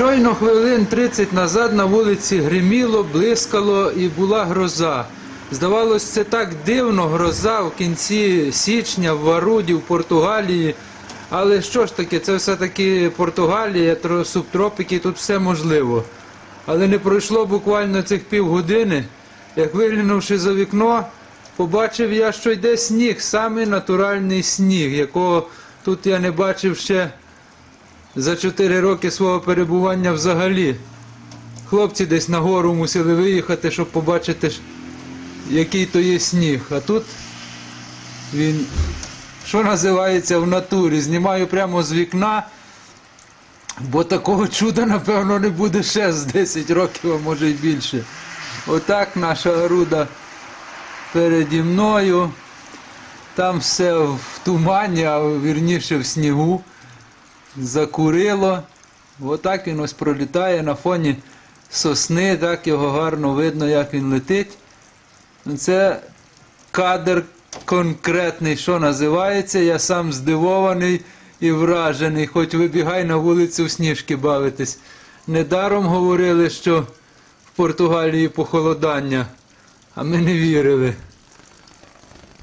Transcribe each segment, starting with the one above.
Щойно хвилин 30 назад на вулиці гриміло, блискало і була гроза. Здавалось, це так дивно, гроза в кінці січня в Варуді, в Португалії. Але що ж таке, це все-таки Португалія, субтропіки, тут все можливо. Але не пройшло буквально цих півгодини, як виглянувши за вікно, побачив я, що йде сніг, самий натуральний сніг, якого тут я не бачив ще за 4 роки свого перебування взагалі. Хлопці десь на гору мусили виїхати, щоб побачити, який то є сніг. А тут він, що називається, в натурі. Знімаю прямо з вікна, бо такого чуда, напевно, не буде ще з 10 років, а може й більше. Отак наша руда переді мною. Там все в тумані, а вірніше в снігу закурило. Отак він ось пролітає на фоні сосни, так його гарно видно, як він летить. Це кадр конкретний, що називається. Я сам здивований і вражений, хоч вибігай на вулицю в сніжки бавитись. Недаром говорили, що в Португалії похолодання, а ми не вірили.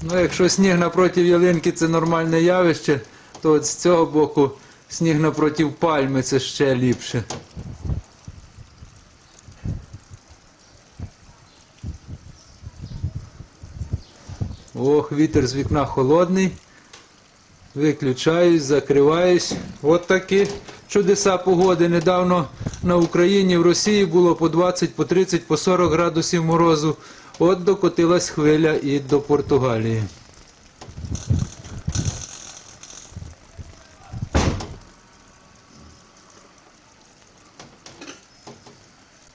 Ну, якщо сніг напроти ялинки це нормальне явище, то от з цього боку сніг напроти пальми це ще ліпше. Ох, вітер з вікна холодний. Виключаюсь, закриваюсь. От такі чудеса погоди. Недавно на Україні, в Росії було по 20, по 30, по 40 градусів морозу. От докотилась хвиля і до Португалії.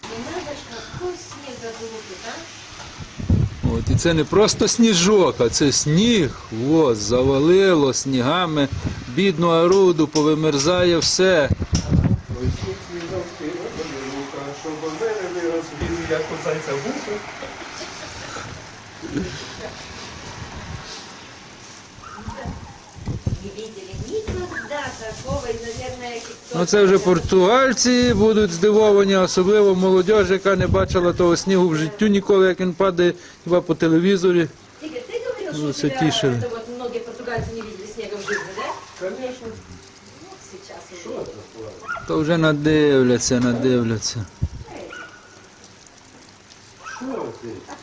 Не надо снег? От, і це не просто сніжок, а це сніг. О, завалило снігами. Бідну оруду, повимерзає все. Щоб вирили розбили, як у зайця вухо. Ну це вже португальці будуть здивовані, особливо молодь, яка не бачила того снігу в життю ніколи, як він падає хіба по телевізорі. Игорь, ты говорил, Ну, что у тебя тише. это вот многие португальцы не видели снега в жизни, да? Звісно. Вот сейчас Що уже. це? То вже надивляться, надивляться. Що ти? Открыли.